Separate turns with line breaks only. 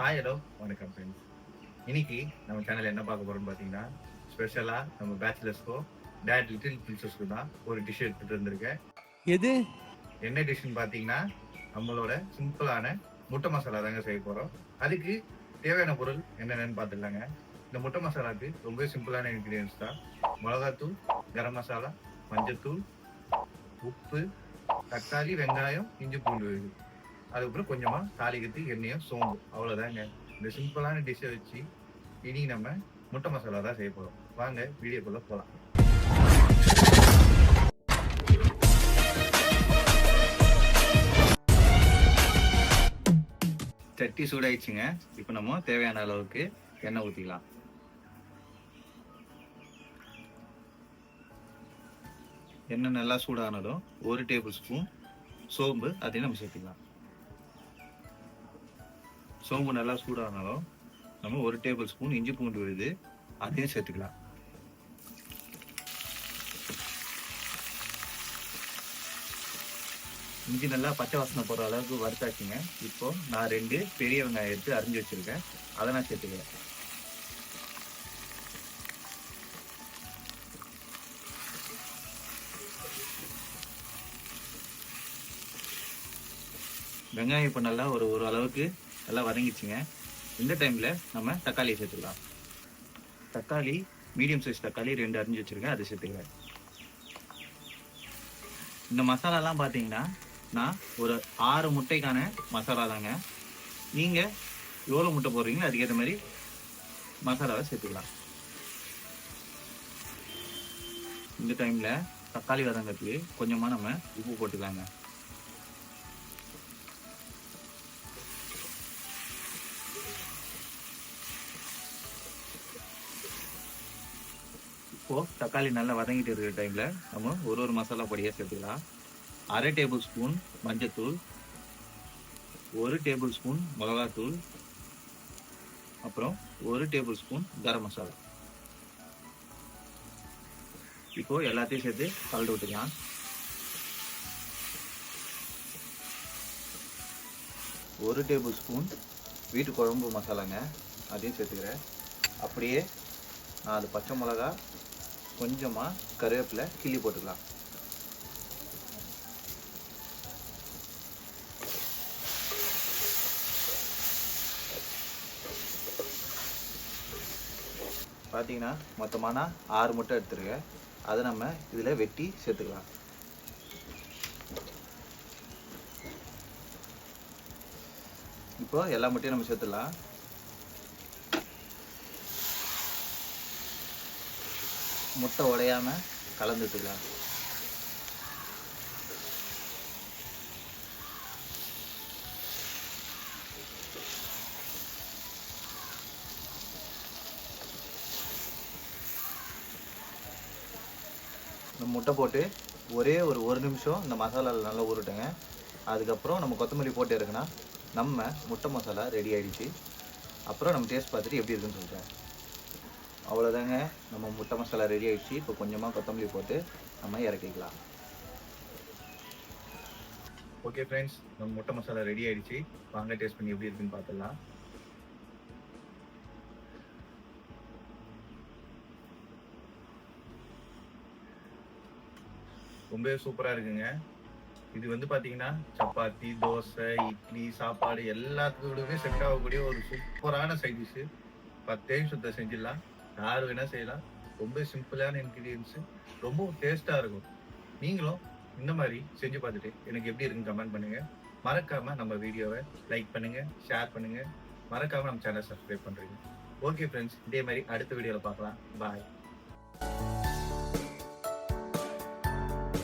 Hi hello வணக்கம் friends இன்னைக்கு நம்ம சேனல் என்ன பார்க்க போறோம்னு பார்த்தீங்கன்னா ஸ்பெஷலாக நம்ம பேச்சுலர்ஸ்க்கோ டேட் லிட்டில் பிரின்சஸ்க்கு தான் ஒரு டிஷ் எடுத்துட்டு வந்திருக்கேன்.
எது?
என்ன டிஷ்னு பார்த்தீங்கன்னா நம்மளோட சிம்பிளான முட்டை மசாலா தாங்க செய்ய போகிறோம் அதுக்கு தேவையான பொருள் என்னென்னு பார்த்துடலாங்க. இந்த முட்டை மசாலாவுக்கு ரொம்ப சிம்பிளான இன்க்ரீடியன்ஸ் தான். மிளகாத்தூள் கரம் மசாலா மஞ்சத்தூள் உப்பு தக்காளி வெங்காயம் இஞ்சி பூண்டு. அதுக்கப்புறம் கொஞ்சமாக தாளிக்கிறதுக்கு எண்ணெயும் சோம்பு. அவ்வளோதாங்க இந்த சிம்பிளான டிஷ்ஷை வச்சு இனி நம்ம முட்டை மசாலா தான் செய்ய போகிறோம் வாங்க வீடியோக்குள்ளே போகலாம் சட்டி சூடாயிடுச்சுங்க. இப்போ நம்ம தேவையான அளவுக்கு எண்ணெய் ஊற்றிக்கலாம் எண்ணெய் நல்லா சூடானதும் ஒரு டேபிள் ஸ்பூன் சோம்பு அதையும் நம்ம சேர்த்துக்கலாம். சோம்பு நல்லா சூடானாலும் நம்ம ஒரு டேபிள் ஸ்பூன் இஞ்சி பூண்டு விழுது அதையும் சேர்த்துக்கலாம். இஞ்சி நல்லா பச்சை வாசனை போகிற அளவுக்கு வறுத்தாச்சுங்க. இப்போ நான் ரெண்டு பெரிய வெங்காயம் எடுத்து அரிஞ்சு வச்சுருக்கேன். அதை நான் சேர்த்துக்கிறேன். வெங்காயம் இப்போ நல்லா ஒரு ஒரு அளவுக்கு நல்லா வதங்கிச்சுங்க இந்த டைமில் நம்ம தக்காளியை சேர்த்துக்கலாம். தக்காளி மீடியம் சைஸ் தக்காளி ரெண்டு அரிஞ்சு வச்சுருக்கேன் அதை சேர்த்துக்கிறேன். இந்த மசாலாலாம் பார்த்தீங்கன்னா நான் ஒரு ஆறு முட்டைக்கான மசாலா தாங்க. நீங்கள் எவ்வளோ முட்டை போடுறீங்களோ அதுக்கேற்ற மாதிரி மசாலாவை சேர்த்துக்கலாம். இந்த டைமில் தக்காளி வதங்கிறதுக்கு கொஞ்சமாக நம்ம உப்பு போட்டுக்கலாங்க. இப்போ தக்காளி நல்லா வதங்கிட்டு இருக்கிற டைம்ல நம்ம ஒரு ஒரு மசாலா பொடியாக சேர்த்துக்கலாம். அரை டேபிள் ஸ்பூன் மஞ்சத்தூள் ஒரு டேபிள் ஸ்பூன் மிளகாத்தூள் அப்புறம் ஒரு டேபிள் ஸ்பூன் கரம் மசாலா. இப்போ எல்லாத்தையும் சேர்த்து கலந்து விட்டுக்கலாம். ஒரு டேபிள் ஸ்பூன் வீட்டு குழம்பு மசாலாங்க அதையும் சேர்த்துக்கிறேன். அப்படியே நாலு பச்சை மிளகா கொஞ்சமாக கருவேப்பிலை கிள்ளி போட்டுக்கலாம். பார்த்தீங்கன்னா மொத்தமான ஆறு முட்டை எடுத்துருக்கேன் அதை நம்ம இதில் வெட்டி சேர்த்துக்கலாம். இப்போ எல்லா முட்டையும் நம்ம சேர்த்துடலாம். முட்டை உடையாம கலந்து இந்த முட்டை போட்டு ஒரே ஒரு ஒரு நிமிஷம் இந்த மசாலாவில் நல்லா ஊறட்டுங்க. அதுக்கப்புறம் நம்ம கொத்தமல்லி போட்டு இருக்குன்னா நம்ம முட்டை மசாலா ரெடி ஆகிடுச்சு அப்புறம் நம்ம டேஸ்ட் பார்த்துட்டு எப்படி இருக்குன்னு சொல்கிறேன் அவ்வளோதாங்க நம்ம முட்டை மசாலா ரெடி ஆகிடுச்சு இப்போ கொஞ்சமாக கொத்தமல்லி போட்டு நம்ம இறக்கிக்கலாம். ஓகே ஃப்ரெண்ட்ஸ் நம்ம முட்டை மசாலா ரெடி ஆகிடுச்சு வாங்க டேஸ்ட் பண்ணி எப்படி இருக்குன்னு பார்த்துடலாம். ரொம்பவே சூப்பராக இருக்குங்க. இது வந்து பார்த்தீங்கன்னா சப்பாத்தி தோசை இட்லி சாப்பாடு எல்லாத்துக்கூடவே செட் ஆகக்கூடிய ஒரு சூப்பரான சைட் டிஷ்ஷு பத்தே சுத்த செஞ்சிடலாம். யார் வேணா செய்யலாம் ரொம்ப சிம்பிளான இன்க்ரீடியன்ஸு ரொம்ப டேஸ்ட்டாக இருக்கும். நீங்களும் இந்த மாதிரி செஞ்சு பார்த்துட்டு எனக்கு எப்படி இருக்குன்னு கமெண்ட் பண்ணுங்க. மறக்காம நம்ம வீடியோவை லைக் பண்ணுங்க ஷேர் பண்ணுங்க. மறக்காம நம்ம சேனல் சப்ஸ்கிரைப் பண்றீங்க. ஓகே ஃப்ரெண்ட்ஸ் இதே மாதிரி அடுத்த வீடியோவில் பார்க்கலாம். பாய்